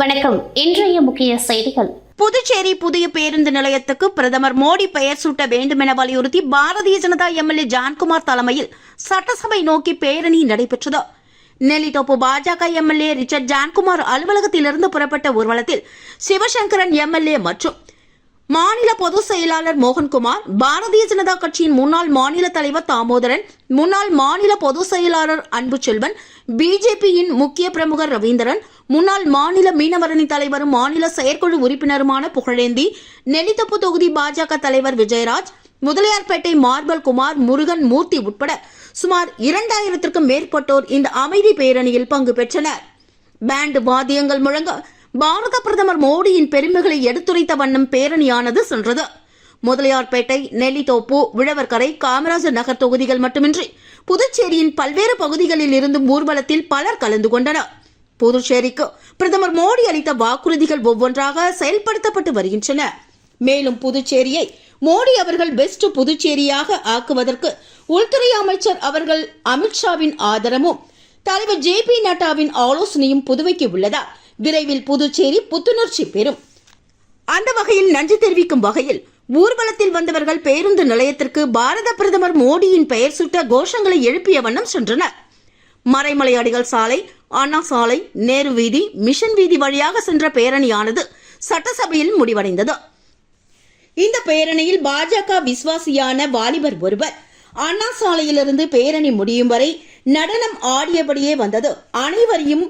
வணக்கம். இன்றைய முக்கிய செய்திகள். புதுச்சேரி புதிய பேருந்து நிலையத்துக்கு பிரதமர் மோடி பெயர் சூட்ட வேண்டுமென வலியுறுத்தி பாரதிய ஜனதா எம்எல்ஏ ஜான்குமார் தலைமையில் சட்டசபை நோக்கி பேரணி நடைபெற்றது. நெல்லித்தோப்பு பாஜக எம்எல்ஏ ரிச்சர்ட் ஜான்குமார் அலுவலகத்திலிருந்து புறப்பட்ட ஊர்வலத்தில் சிவசங்கரன் எம்எல்ஏ மற்றும் மாநில பொதுச் செயலாளர் மோகன்குமார் பாரதிய ஜனதா கட்சியின் முன்னாள் மாநில தலைவர் தாமோதரன் முன்னாள் மாநில பொதுச் செயலாளர் அன்பு செல்வன் பிஜேபியின் முக்கிய பிரமுகர் ரவீந்திரன் முன்னாள் மாநில மீனவரணி தலைவரும் மாநில செயற்குழு உறுப்பினருமான புகழேந்தி நெல்லித்தப்பு தொகுதி பாஜக தலைவர் விஜயராஜ் முதலியார்பேட்டை மார்பல் குமார் முருகன் மூர்த்தி உட்பட சுமார் இரண்டாயிரத்திற்கும் மேற்பட்டோர் இந்த அமைதி பேரணியில் பங்கு பெற்றனர். பேண்ட் வாத்தியங்கள் முழங்க பாரத பிரதமர் மோடியின் பெருமைகளை எடுத்துரைத்த வண்ணம் பேரணியானது சென்றது. முதலியார்பேட்டை நெல்லித்தோப்பு விழவர்கரை காமராஜர் நகர் தொகுதிகள் மட்டுமின்றி புதுச்சேரியின் பல்வேறு பகுதிகளில் இருந்தும் ஊர்வலத்தில் பலர் கலந்து கொண்டனர். புதுச்சேரிக்கு பிரதமர் மோடி அளித்த வாக்குறுதிகள் ஒவ்வொன்றாக செயல்படுத்தப்பட்டு வருகின்றன. மேலும் புதுச்சேரியை மோடி அவர்கள் பெஸ்ட் புதுச்சேரியாக ஆக்குவதற்கு உள்துறை அமைச்சர் அவர்கள் அமித்ஷாவின் ஆதரவும் தலைவர் ஜே பி நட்டாவின் ஆலோசனையும் புதுவைக்கு உள்ளதா? விரைவில் புதுச்சேரி புத்துணர்ச்சி பெறும். அந்த வகையில் நன்றி தெரிவிக்கும் வகையில் ஊர்வலத்தில் வந்தவர்கள் பேருந்து நிலையத்திற்கு பாரத பிரதமர் மோடியின் பெயர் சுட்ட கோஷங்களை எழுப்பிய வண்ணம் சென்றனர். மறைமலையாடிகள் சாலை அண்ணா சாலை நேரு வீதி மிஷன் வீதி வழியாக சென்ற பேரணியானது சட்டசபையில் முடிவடைந்தது. இந்த பேரணியில் பாஜக விசுவாசியான வாலிபர் ஒருவர். அண்ணா சாலையிலிருந்து பேரணி முடியும் வரை நடனம் ஆடியபடியே வந்தது. அனைவரையும்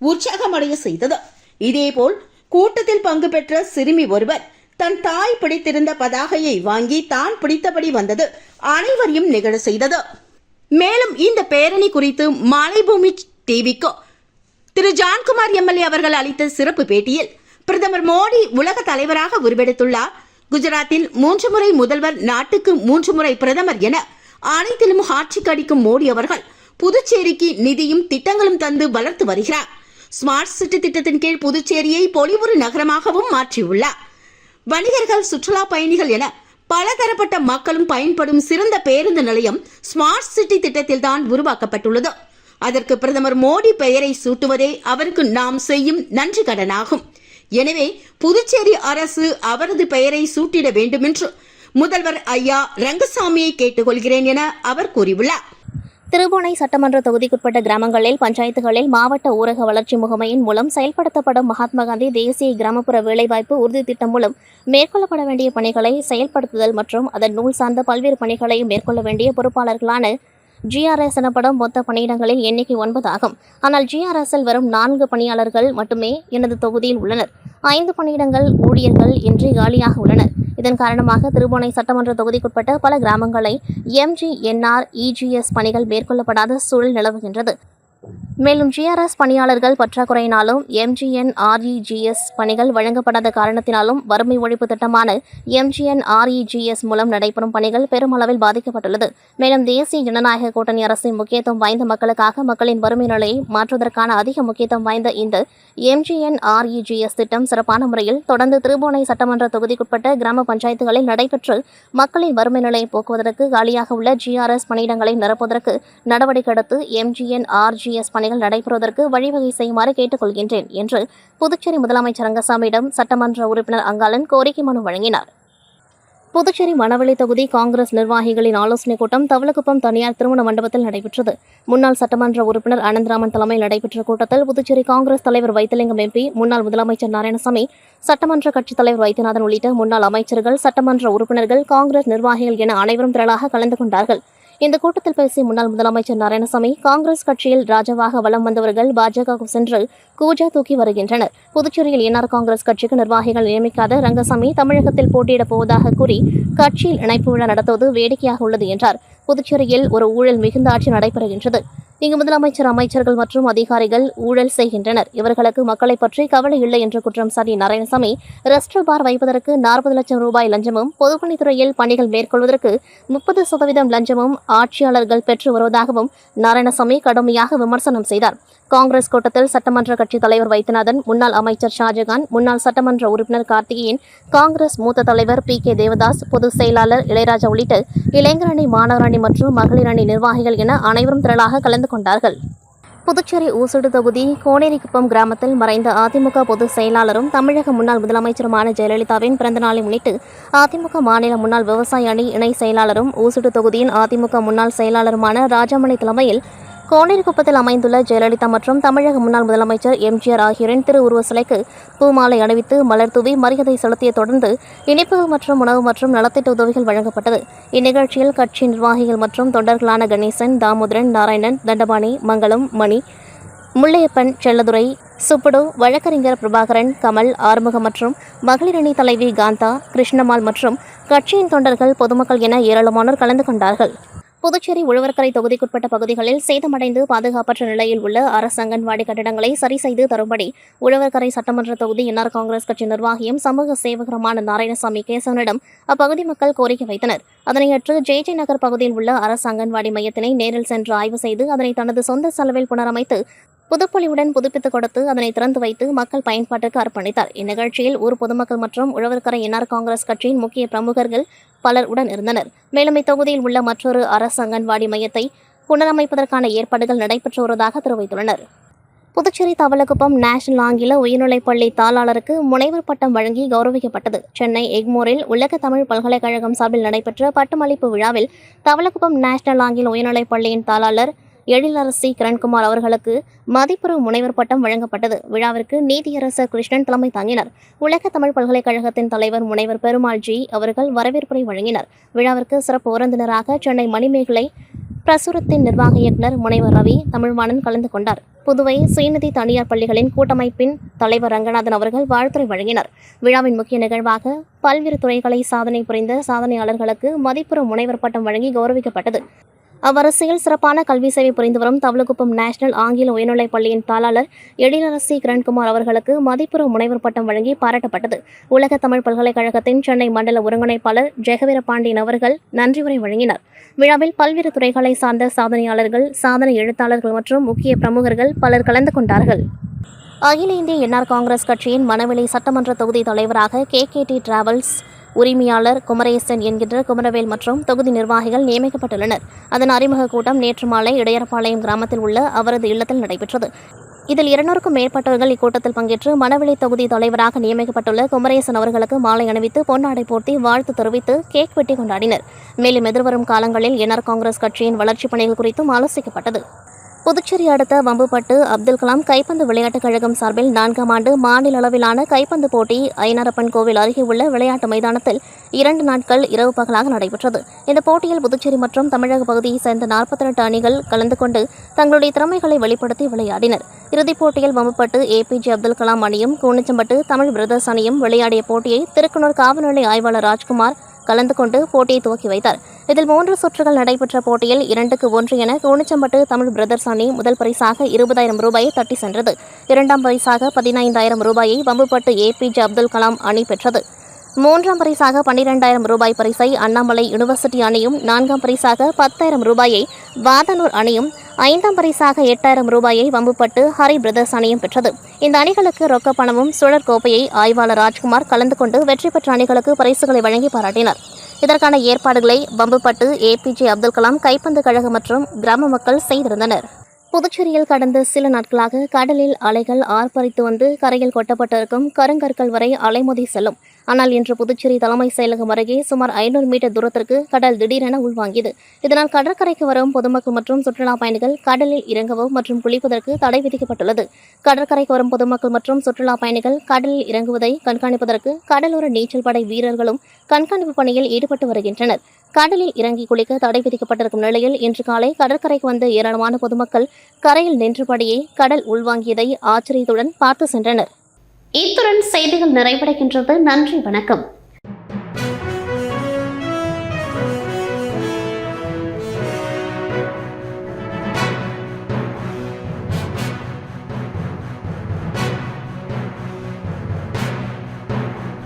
உற்சாகமடைய செய்தது. இதேபோல் கூட்டத்தில் பங்கு பெற்ற சிறுமி ஒருவர் தன் தாய் பிடித்திருந்த பதாகையை வாங்கி தான் பிடித்தபடி வந்தது. அனைவரையும் நிகழ செய்தது. மேலும் இந்த பேரணி குறித்து மலைபூமி டிவிக்கு திரு ஜான்குமார் எம்எல்ஏ அவர்கள் அளித்த சிறப்பு பேட்டியில் பிரதமர் மோடி உலக தலைவராக உருவெடுத்துள்ளார். குஜராத்தில் மூன்று முறை முதல்வர் நாட்டுக்கு மூன்று முறை பிரதமர் என அனைத்திலும் ஆட்சி கடிக்கும் மோடி அவர்கள் புதுச்சேரிக்கு நிதியும் திட்டங்களும் தந்து வளர்த்து வருகிறார். ஸ்மார்ட் சிட்டி திட்டத்தின் கீழ் புதுச்சேரியை பொலிவுறு நகரமாகவும் மாற்றியுள்ளார். வணிகர்கள் சுற்றுலா பயணிகள் என பலதரப்பட்ட மக்களும் பயன்படும் சிறந்த பேருந்து நிலையம் ஸ்மார்ட் சிட்டி திட்டத்தில் தான் உருவாக்கப்பட்டுள்ளது. அதற்கு பிரதமர் மோடி பெயரை சூட்டுவதே அவருக்கு நாம் செய்யும் நன்றி கடனாகும். எனவே புதுச்சேரி அரசு அவரது பெயரை சூட்டிட வேண்டுமென்று முதல்வர் ஐயா ரங்கசாமியை கேட்டுக்கொள்கிறேன் என அவர் கூறியுள்ளார். திருபுனை சட்டமன்ற தொகுதிக்குட்பட்ட கிராமங்களில் பஞ்சாயத்துகளில் மாவட்ட ஊரக வளர்ச்சி முகமையின் மூலம் செயல்படுத்தப்படும் மகாத்மா காந்தி தேசிய கிராமப்புற வேலைவாய்ப்பு உறுதி திட்டம் மூலம் மேற்கொள்ளப்பட வேண்டிய பணிகளை செயல்படுத்துதல் மற்றும் அதன் நூல் சார்ந்த பல்வேறு பணிகளை மேற்கொள்ள வேண்டிய பொறுப்பாளர்களான ஜிஆர்எஸ் எனப்படும் மொத்த பணியிடங்களின் எண்ணிக்கை ஒன்பது ஆகும். ஆனால் ஜிஆர்எஸ்ஸில் வரும் நான்கு பணியாளர்கள் மட்டுமே எனது தொகுதியில் உள்ளனர். ஐந்து பணியிடங்கள் ஊழியர்கள் இன்றி காலியாக உள்ளனர். இதன் காரணமாக திருபுவனை சட்டமன்ற தொகுதிக்குட்பட்ட பல கிராமங்களை எம்ஜிஎன்ஆர் இஜிஎஸ் பணிகள் மேற்கொள்ளப்படாத சூழல் நிலவுகின்றது. மேலும் ஜிஆர்எஸ் பணியாளர்கள் பற்றாக்குறையினாலும் எம்ஜிஎன்ஆர்இஜிஎஸ் பணிகள் வழங்கப்படாத காரணத்தினாலும் வறுமை ஒழிப்பு திட்டமான எம்ஜிஎன்ஆர்இஜிஎஸ் மூலம் நடைபெறும் பணிகள் பெருமளவில் பாதிக்கப்பட்டுள்ளது. மேலும் தேசிய ஜனநாயக கூட்டணி அரசின் முக்கியத்துவம் வாய்ந்த மக்களுக்காக மக்களின் வறுமை நிலையை மாற்றுவதற்கான அதிக முக்கியத்துவம் வாய்ந்த இந்த எம்ஜிஎன்ஆர்இஜிஎஸ் திட்டம் சிறப்பான முறையில் தொடர்ந்து திருபுவனை சட்டமன்ற தொகுதிக்குட்பட்ட கிராம பஞ்சாயத்துகளில் நடைபெற்று மக்களின் வறுமை நிலையை போக்குவதற்கு காலியாக உள்ள ஜிஆர்எஸ் பணியிடங்களை நிரப்புவதற்கு நடவடிக்கை எடுத்து எம்ஜிஎன்ஆர்ஜிஎஸ் சாலைகள் நடைபெறுவதற்கு வழிவகை செய்யுமாறு கேட்டுக்கொள்கின்றேன் என்று புதுச்சேரி முதலமைச்சர் ரங்கசாமியிடம் சட்டமன்ற உறுப்பினர் அங்காளன் கோரிக்கை மனு வழங்கினார். புதுச்சேரி மணவெளி தொகுதி காங்கிரஸ் நிர்வாகிகளின் ஆலோசனைக் கூட்டம் தவளக்குப்பம் தனியார் திருமண மண்டபத்தில் நடைபெற்றது. முன்னாள் சட்டமன்ற உறுப்பினர் அனந்தராமன் தலைமையில் நடைபெற்ற கூட்டத்தில் புதுச்சேரி காங்கிரஸ் தலைவர் வைத்திலிங்கம் எம்பி முன்னாள் முதலமைச்சர் நாராயணசாமி சட்டமன்ற கட்சித் தலைவர் வைத்தியநாதன் உள்ளிட்ட முன்னாள் அமைச்சர்கள் சட்டமன்ற உறுப்பினர்கள் காங்கிரஸ் நிர்வாகிகள் என அனைவரும் திரளாக கலந்து கொண்டார்கள். இந்த கூட்டத்தில் பேசிய முன்னாள் முதலமைச்சர் நாராயணசாமி காங்கிரஸ் கட்சியில் ராஜாவாக வலம் வந்தவர்கள் பாஜகவுக்கு சென்று கூஜா தூக்கி வருகின்றனர். புதுச்சேரியில் என்ஆர் காங்கிரஸ் கட்சிக்கு நிர்வாகிகள் நியமிக்காத ரங்கசாமி தமிழகத்தில் போட்டியிடப் போவதாக கூறி கட்சியில் இணைப்பு விழா நடத்துவது வேடிக்கையாக உள்ளது என்றார். புதுச்சேரியில் ஒரு ஊழல் மிகுந்த ஆட்சி நடைபெறுகின்றது. இங்கு முதலமைச்சர் அமைச்சர்கள் மற்றும் அதிகாரிகள் ஊழல் செய்கின்றனர். இவர்களுக்கு மக்களை பற்றி கவலை இல்லை என்று குற்றம் சாட்டிய நாராயணசாமி ரெஸ்ட் பார் வைப்பதற்கு நாற்பது லட்சம் ரூபாய் லஞ்சமும் பொதுப்பணித்துறையில் பணிகள் மேற்கொள்வதற்கு முப்பது சதவீதம் லஞ்சமும் ஆட்சியாளர்கள் பெற்று வருவதாகவும் நாராயணசாமி கடுமையாக விமர்சனம் செய்தார். காங்கிரஸ் கூட்டத்தில் சட்டமன்ற கட்சித் தலைவர் வைத்தியநாதன் முன்னாள் அமைச்சர் ஷாஜகான் முன்னாள் சட்டமன்ற உறுப்பினர் கார்த்திகேயன் காங்கிரஸ் மூத்த தலைவர் பி. கே. தேவதாஸ் பொதுச் செயலாளர் இளையராஜா உள்ளிட்ட இளைஞரணி மாணவரணி மற்றும் மகளிர் அணி நிர்வாகிகள் என அனைவரும் திரளாக கலந்து கொண்டார்கள். புதுச்சேரி ஊசுடு தொகுதி கோனேரிக்குப்பம் கிராமத்தில் மறைந்த அதிமுக பொதுச் செயலாளரும் தமிழக முன்னாள் முதலமைச்சருமான ஜெயலலிதாவின் பிறந்தநாளை முன்னிட்டு அதிமுக மாநில முன்னாள் விவசாய அணி இணை செயலாளரும் ஊசுடு தொகுதியின் அதிமுக முன்னாள் செயலாளருமான ராஜாமணி தலைமையில் கோனேரிக்குப்பத்தில் அமைந்துள்ள ஜெயலலிதா மற்றும் தமிழக முன்னாள் முதலமைச்சர் எம்ஜிஆர் ஆகியோரின் திருவுருவ சிலைக்கு பூமாலை அணிவித்து மலர் தூவி மரியாதை செலுத்திய தொடர்ந்து இனிப்புகள் மற்றும் உணவு மற்றும் நலத்திட்ட உதவிகள் வழங்கப்பட்டது. இந்நிகழ்ச்சியில் கட்சி நிர்வாகிகள் மற்றும் தொண்டர்களான கணேசன் தாமோதரன் நாராயணன் தண்டபாணி மங்களம் மணி முள்ளையப்பன் செல்லதுரை சுப்புடு வழக்கறிஞர் பிரபாகரன் கமல் ஆறுமுகம் மற்றும் மகளிரணி தலைவி காந்தா கிருஷ்ணமால் மற்றும் கட்சியின் தொண்டர்கள் பொதுமக்கள் என ஏராளமானோர் கலந்து கொண்டார்கள். புதுச்சேரி உழவர்கரை தொகுதிக்குட்பட்ட பகுதிகளில் சேதமடைந்து பாதுகாப்பற்ற நிலையில் உள்ள அரசு அங்கன்வாடி கட்டிடங்களை சரி செய்து தரும்படி உழவர்கரை சட்டமன்ற தொகுதி என்ஆர் காங்கிரஸ் கட்சி நிர்வாகியும் சமூக சேவகருமான நாராயணசாமி கேசவனிடம் அப்பகுதி மக்கள் கோரிக்கை வைத்தனர். அதனையற்று ஜே ஜே நகர் பகுதியில் உள்ள அரசு அங்கன்வாடி மையத்தினை நேரில் சென்று ஆய்வு செய்து அதனை தனது சொந்த செலவில் புனரமைத்து புதுப்பொலிவுடன் புதுப்பித்து கொடுத்து அதனை திறந்து வைத்து மக்கள் பயன்பாட்டிற்கு அர்ப்பணித்தார். இந்நிகழ்ச்சியில் ஊர் பொதுமக்கள் மற்றும் உழவர்கரை என்ஆர் காங்கிரஸ் கட்சியின் முக்கிய பிரமுகர்கள் பலர் உடன் இருந்தனர். மேலும் இத்தொகுதியில் உள்ள மற்றொரு அரசு அங்கன்வாடி மையத்தை புனரமைப்பதற்கான ஏற்பாடுகள் நடைபெற்று வருவதாக தெரிவித்துள்ளனர். புதுச்சேரி தவளக்குப்பம் நேஷனல் ஆங்கில உயர்நிலைப்பள்ளி தாளாளருக்கு முனைவர் பட்டம் வழங்கி கௌரவிக்கப்பட்டது. சென்னை எக்மோரில் உலக தமிழ் பல்கலைக்கழகம் சார்பில் நடைபெற்ற பட்டமளிப்பு விழாவில் தவளக்குப்பம் நேஷனல் ஆங்கில உயர்நிலைப்பள்ளியின் தாளாளர் எழிலரசி கிரண்குமார் அவர்களுக்கு மதிப்புறு முனைவர் பட்டம் வழங்கப்பட்டது. விழாவிற்கு நீதியரசர் கிருஷ்ணன் தலைமை தாங்கினார். உலக தமிழ் பல்கலைக்கழகத்தின் தலைவர் முனைவர் பெருமாள் ஜி அவர்கள் வரவேற்புரை வழங்கினர். விழாவிற்கு சிறப்பு விருந்தினராக சென்னை மணிமேகலை பிரசுரத்தின் நிர்வாக இயக்குனர் முனைவர் ரவி தமிழ்வாணன் கலந்து கொண்டார். புதுவை சுயநிதி தனியார் பள்ளிகளின் கூட்டமைப்பின் தலைவர் ரங்கநாதன் அவர்கள் வாழ்த்துரை வழங்கினர். விழாவின் முக்கிய நிகழ்வாக பல்வேறு துறைகளை சாதனை புரிந்த சாதனையாளர்களுக்கு மதிப்புற முனைவர் பட்டம் வழங்கி கௌரவிக்கப்பட்டது. அவ்வரசியில் சிறப்பான கல்வி சேவை புரிந்து வரும் தவளக்குப்பம் நேஷனல் ஆங்கில உயர்நிலைப் பள்ளியின் பாலாளர் எழிலரசி கிரண்குமார் அவர்களுக்கு மதிப்புற முனைவர் பட்டம் வழங்கி பாராட்டப்பட்டது. உலக தமிழ் பல்கலைக்கழகத்தின் சென்னை மண்டல ஒருங்கிணைப்பாளர் ஜெகவீர பாண்டியன் அவர்கள் நன்றி உரை வழங்கினார். விழாவில் பல்வேறு துறைகளை சார்ந்த சாதனையாளர்கள் சாதனை எழுத்தாளர்கள் மற்றும் முக்கிய பிரமுகர்கள் பலர் கலந்து கொண்டார்கள். அகில இந்திய என்ஆர் காங்கிரஸ் கட்சியின் மணவெளி சட்டமன்ற தொகுதி தலைவராக கே. கே. டி. டிராவல்ஸ் உரிமையாளர் குமரேசன் என்கின்ற குமரவேல் மற்றும் தொகுதி நிர்வாகிகள் நியமிக்கப்பட்டுள்ளனர். அதன் அறிமுக கூட்டம் நேற்று மாலை இடையரப்பாளையம் கிராமத்தில் உள்ள அவரது இல்லத்தில் நடைபெற்றது. இதில் இருநூறுக்கும் மேற்பட்டவர்கள் இக்கூட்டத்தில் பங்கேற்று மணவெளி தொகுதி தலைவராக நியமிக்கப்பட்டுள்ள குமரேசன் அவர்களுக்கு மாலை அணிவித்து பொன்னாடை போர்த்தி வாழ்த்து தெரிவித்து கேக் வெட்டி கொண்டாடினர். மேலும் எதிர்வரும் காலங்களில் என்ஆர் காங்கிரஸ் கட்சியின் வளர்ச்சிப் பணிகள் குறித்தும் ஆலோசிக்கப்பட்டது. புதுச்சேரி அடுத்த வம்புப்பட்டு அப்துல் கலாம் கைப்பந்து விளையாட்டுக் கழகம் சார்பில் நான்காம் ஆண்டு மாநில அளவிலான கைப்பந்து போட்டி ஐநாரப்பன் கோவில் அருகே உள்ள விளையாட்டு மைதானத்தில் இரண்டு நாட்கள் இரவு பகலாக நடைபெற்றது. இந்த போட்டியில் புதுச்சேரி மற்றும் தமிழக பகுதியைச் சேர்ந்த நாற்பத்தி எட்டு அணிகள் கலந்து கொண்டு தங்களுடைய திறமைகளை வெளிப்படுத்தி விளையாடினர். இறுதிப் போட்டியில் வம்புப்பட்டு ஏபிஜே அப்துல் கலாம் அணியும் கூனிச்சம்பட்டு தமிழ் பிரதர்ஸ் அணியும் விளையாடிய போட்டியை திருக்குனூர் காவல்நிலை ஆய்வாளர் ராஜ்குமார் கலந்து கொண்டு போட்டியை துவக்கி வைத்தார். இதில் மூன்று சுற்றுகள் நடைபெற்ற போட்டியில் இரண்டுக்கு ஒன்று என கோணிச்சம்பட்டு தமிழ் பிரதர்ஸ் அணி முதல் பரிசாக இருபதாயிரம் ரூபாயை தட்டி சென்றது. இரண்டாம் பரிசாக பதினைந்தாயிரம் ரூபாயை வம்புப்பட்டு ஏபிஜே அப்துல் கலாம் அணி பெற்றது. மூன்றாம் பரிசாக பன்னிரெண்டாயிரம் ரூபாய் பரிசை அண்ணாமலை யுனிவர்சிட்டி அணியும் நான்காம் பரிசாக பத்தாயிரம் ரூபாயை வாதனூர் அணியும் ஐந்தாம் பரிசாக எட்டாயிரம் ரூபாயை வம்புப்பட்டு ஹரி பிரதர்ஸ் அணியும் பெற்றது. இந்த அணிகளுக்கு ரொக்க பணமும் சுழற் கோப்பையை ஆய்வாளர் ராஜ்குமார் கலந்து கொண்டு வெற்றி பெற்ற அணிகளுக்கு பரிசுகளை வழங்கி பாராட்டினார். இதற்கான ஏற்பாடுகளை பம்புப்பட்டு ஏபிஜே அப்துல் கலாம் கைப்பந்து கழகம் மற்றும் கிராம மக்கள் செய்திருந்தனர். புதுச்சேரியில் கடந்த சில நாட்களாக கடலில் அலைகள் ஆர்ப்பரித்து வந்து கரையில் கொட்டப்பட்டிருக்கும் கருங்கற்கள் வரை அலைமோதி செல்லும். ஆனால் இன்று புதுச்சேரி தலைமை செயலகம் அருகே சுமார் ஐநூறு மீட்டர் தூரத்திற்கு கடல் திடீரென உள்வாங்கியது. இதனால் கடற்கரைக்கு வரும் பொதுமக்கள் மற்றும் சுற்றுலா பயணிகள் கடலில் இறங்கவும் மற்றும் குளிப்பதற்கு தடை விதிக்கப்பட்டுள்ளது. கடற்கரைக்கு வரும் பொதுமக்கள் மற்றும் சுற்றுலா பயணிகள் கடலில் இறங்குவதை கண்காணிப்பதற்கு கடலோர நீச்சல் படை வீரர்களும் கண்காணிப்பு பணியில் ஈடுபட்டு வருகின்றனர். கடலில் இறங்கி குளிக்க தடை விதிக்கப்பட்டிருக்கும் நிலையில் இன்று காலை கடற்கரைக்கு வந்த ஏராளமான பொதுமக்கள் கரையில் நின்றபடியே கடல் உள்வாங்கியதை ஆச்சரியத்துடன் பார்த்து சென்றனர். இத்துடன் செய்திகள் நிறைவடைகின்றது. நன்றி வணக்கம்.